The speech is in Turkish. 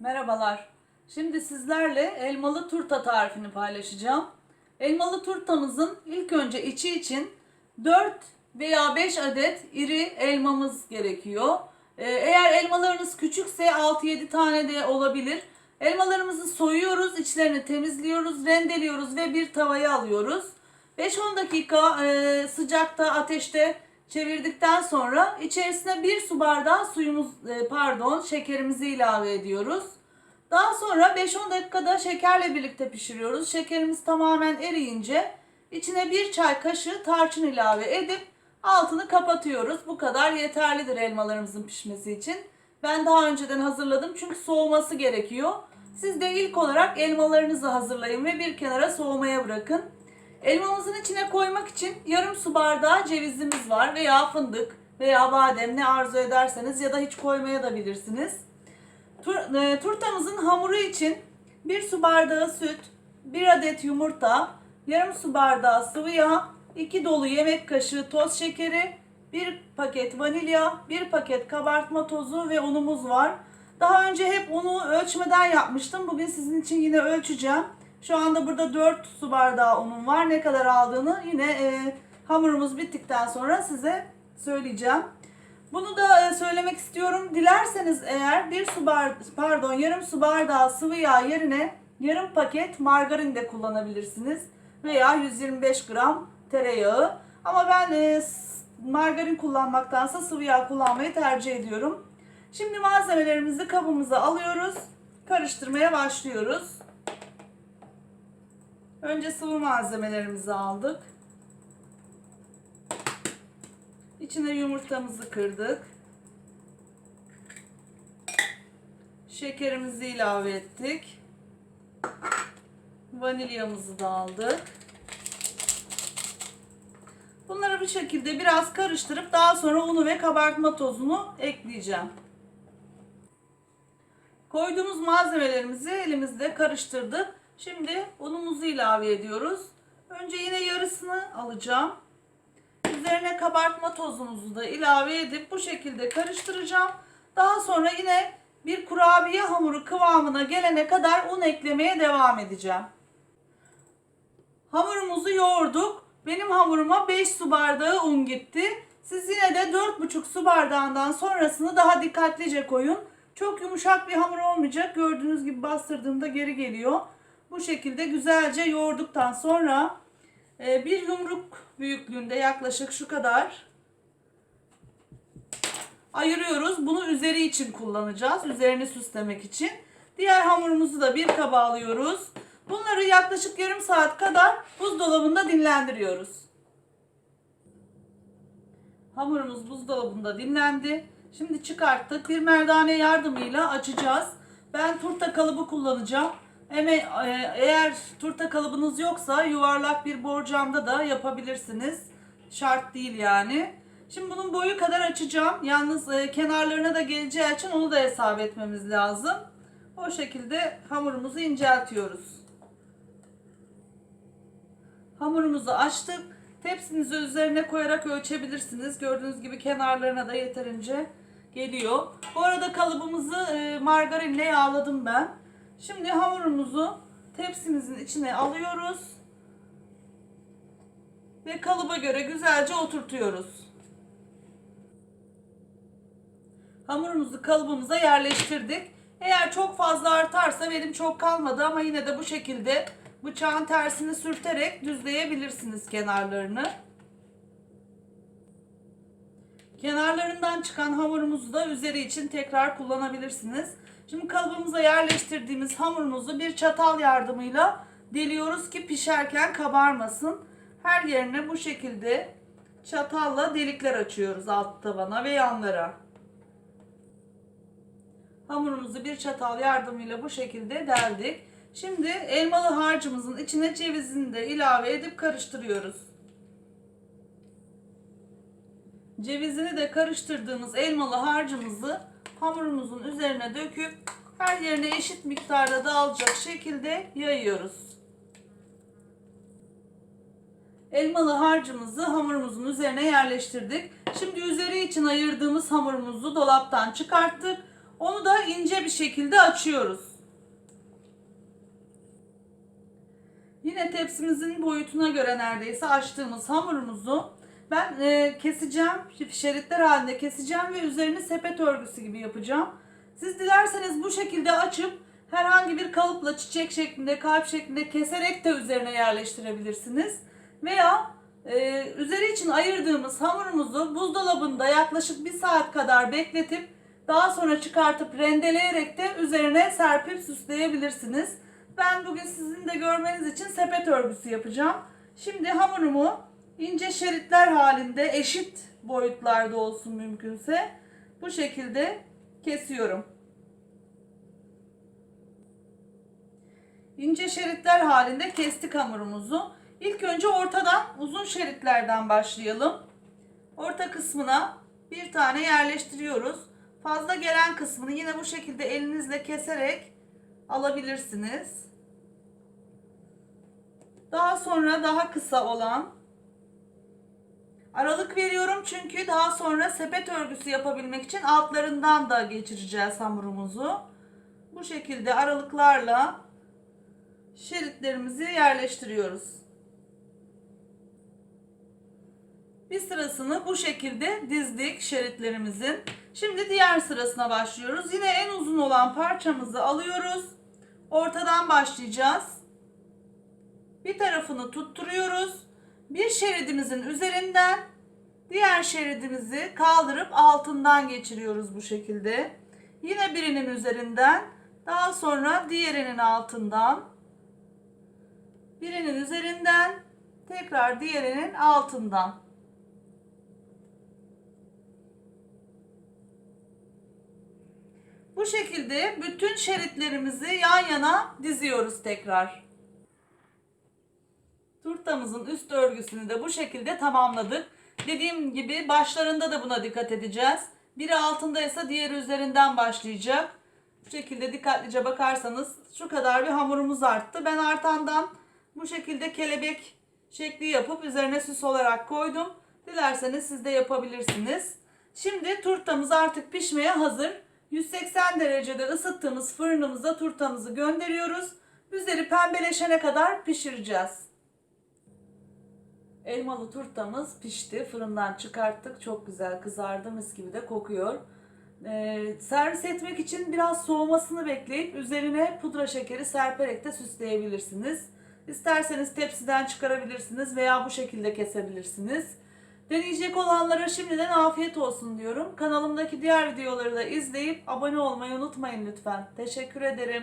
Merhabalar. Şimdi sizlerle elmalı turta tarifini paylaşacağım. Elmalı turtamızın ilk önce içi için 4 veya 5 adet iri elmamız gerekiyor. Ee, Eğer elmalarınız küçükse 6-7 tane de olabilir. Elmalarımızı soyuyoruz, içlerini temizliyoruz, rendeliyoruz ve bir tavaya alıyoruz. 5-10 dakika e, sıcakta ateşte çevirdikten sonra içerisine bir su bardağı suyumuz e, pardon şekerimizi ilave ediyoruz. Daha sonra 5-10 dakikada şekerle birlikte pişiriyoruz. Şekerimiz tamamen eriyince içine bir çay kaşığı tarçın ilave edip altını kapatıyoruz. Bu kadar yeterlidir elmalarımızın pişmesi için. Ben daha önceden hazırladım çünkü soğuması gerekiyor. Siz de ilk olarak elmalarınızı hazırlayın ve bir kenara soğumaya bırakın. Elmamızın içine koymak için yarım su bardağı cevizimiz var veya fındık veya badem ne arzu ederseniz ya da hiç koymaya da bilirsiniz. Tur, e, turtamızın hamuru için 1 su bardağı süt, 1 adet yumurta, yarım su bardağı sıvı yağ, 2 dolu yemek kaşığı toz şekeri, 1 paket vanilya, 1 paket kabartma tozu ve unumuz var. Daha önce hep unu ölçmeden yapmıştım. Bugün sizin için yine ölçeceğim. Şu anda burada 4 su bardağı unum var. Ne kadar aldığını yine e, hamurumuz bittikten sonra size söyleyeceğim. Bunu da e, söylemek istiyorum. Dilerseniz eğer bir su bar pardon yarım su bardağı sıvı yağ yerine yarım paket margarin de kullanabilirsiniz veya 125 gram tereyağı. Ama ben e, margarin kullanmaktansa sıvı yağ kullanmayı tercih ediyorum. Şimdi malzemelerimizi kabımıza alıyoruz. Karıştırmaya başlıyoruz. Önce sıvı malzemelerimizi aldık. İçine yumurtamızı kırdık. Şekerimizi ilave ettik. Vanilyamızı da aldık. Bunları bir şekilde biraz karıştırıp daha sonra unu ve kabartma tozunu ekleyeceğim. Koyduğumuz malzemelerimizi elimizde karıştırdık. Şimdi unumuzu ilave ediyoruz. Önce yine yarısını alacağım. Üzerine kabartma tozumuzu da ilave edip bu şekilde karıştıracağım. Daha sonra yine bir kurabiye hamuru kıvamına gelene kadar un eklemeye devam edeceğim. Hamurumuzu yoğurduk. Benim hamuruma 5 su bardağı un gitti. Siz yine de 4,5 su bardağından sonrasını daha dikkatlice koyun. Çok yumuşak bir hamur olmayacak. Gördüğünüz gibi bastırdığımda geri geliyor. Bu şekilde güzelce yoğurduktan sonra e, bir yumruk büyüklüğünde yaklaşık şu kadar ayırıyoruz. Bunu üzeri için kullanacağız. Üzerini süslemek için. Diğer hamurumuzu da bir kaba alıyoruz. Bunları yaklaşık yarım saat kadar buzdolabında dinlendiriyoruz. Hamurumuz buzdolabında dinlendi. Şimdi çıkarttık. Bir merdane yardımıyla açacağız. Ben turta kalıbı kullanacağım. Eme- e, Eğer turta kalıbınız yoksa yuvarlak bir borcamda da yapabilirsiniz. Şart değil yani. Şimdi bunun boyu kadar açacağım. Yalnız e, kenarlarına da geleceği için onu da hesap etmemiz lazım. O şekilde hamurumuzu inceltiyoruz. Hamurumuzu açtık. Tepsinizi üzerine koyarak ölçebilirsiniz. Gördüğünüz gibi kenarlarına da yeterince geliyor. Bu arada kalıbımızı e, margarinle yağladım ben. Şimdi hamurumuzu tepsimizin içine alıyoruz. Ve kalıba göre güzelce oturtuyoruz. Hamurumuzu kalıbımıza yerleştirdik. Eğer çok fazla artarsa benim çok kalmadı ama yine de bu şekilde bıçağın tersini sürterek düzleyebilirsiniz kenarlarını. Kenarlarından çıkan hamurumuzu da üzeri için tekrar kullanabilirsiniz. Şimdi kalıbımıza yerleştirdiğimiz hamurumuzu bir çatal yardımıyla deliyoruz ki pişerken kabarmasın. Her yerine bu şekilde çatalla delikler açıyoruz alt tabana ve yanlara. Hamurumuzu bir çatal yardımıyla bu şekilde deldik. Şimdi elmalı harcımızın içine cevizini de ilave edip karıştırıyoruz. Cevizini de karıştırdığımız elmalı harcımızı hamurumuzun üzerine döküp her yerine eşit miktarda dağılacak şekilde yayıyoruz. Elmalı harcımızı hamurumuzun üzerine yerleştirdik. Şimdi üzeri için ayırdığımız hamurumuzu dolaptan çıkarttık. Onu da ince bir şekilde açıyoruz. Yine tepsimizin boyutuna göre neredeyse açtığımız hamurumuzu ben e, keseceğim, şeritler halinde keseceğim ve üzerini sepet örgüsü gibi yapacağım. Siz dilerseniz bu şekilde açıp herhangi bir kalıpla çiçek şeklinde, kalp şeklinde keserek de üzerine yerleştirebilirsiniz. Veya e, üzeri için ayırdığımız hamurumuzu buzdolabında yaklaşık bir saat kadar bekletip daha sonra çıkartıp rendeleyerek de üzerine serpip süsleyebilirsiniz. Ben bugün sizin de görmeniz için sepet örgüsü yapacağım. Şimdi hamurumu ince şeritler halinde eşit boyutlarda olsun mümkünse bu şekilde kesiyorum. İnce şeritler halinde kestik hamurumuzu. İlk önce ortadan uzun şeritlerden başlayalım. Orta kısmına bir tane yerleştiriyoruz. Fazla gelen kısmını yine bu şekilde elinizle keserek alabilirsiniz. Daha sonra daha kısa olan aralık veriyorum çünkü daha sonra sepet örgüsü yapabilmek için altlarından da geçireceğiz hamurumuzu. Bu şekilde aralıklarla şeritlerimizi yerleştiriyoruz. Bir sırasını bu şekilde dizdik şeritlerimizin. Şimdi diğer sırasına başlıyoruz. Yine en uzun olan parçamızı alıyoruz. Ortadan başlayacağız. Bir tarafını tutturuyoruz. Bir şeridimizin üzerinden diğer şeridimizi kaldırıp altından geçiriyoruz bu şekilde. Yine birinin üzerinden daha sonra diğerinin altından birinin üzerinden tekrar diğerinin altından. Bu şekilde bütün şeritlerimizi yan yana diziyoruz tekrar. Turtamızın üst örgüsünü de bu şekilde tamamladık. Dediğim gibi başlarında da buna dikkat edeceğiz. Biri altındaysa diğeri üzerinden başlayacak. Bu şekilde dikkatlice bakarsanız şu kadar bir hamurumuz arttı. Ben artandan bu şekilde kelebek şekli yapıp üzerine süs olarak koydum. Dilerseniz siz de yapabilirsiniz. Şimdi turtamız artık pişmeye hazır. 180 derecede ısıttığımız fırınımıza turtamızı gönderiyoruz. Üzeri pembeleşene kadar pişireceğiz. Elmalı turtamız pişti. Fırından çıkarttık. Çok güzel kızardı. Mis gibi de kokuyor. Ee, servis etmek için biraz soğumasını bekleyip üzerine pudra şekeri serperek de süsleyebilirsiniz. İsterseniz tepsiden çıkarabilirsiniz veya bu şekilde kesebilirsiniz. Deneyecek olanlara şimdiden afiyet olsun diyorum. Kanalımdaki diğer videoları da izleyip abone olmayı unutmayın lütfen. Teşekkür ederim.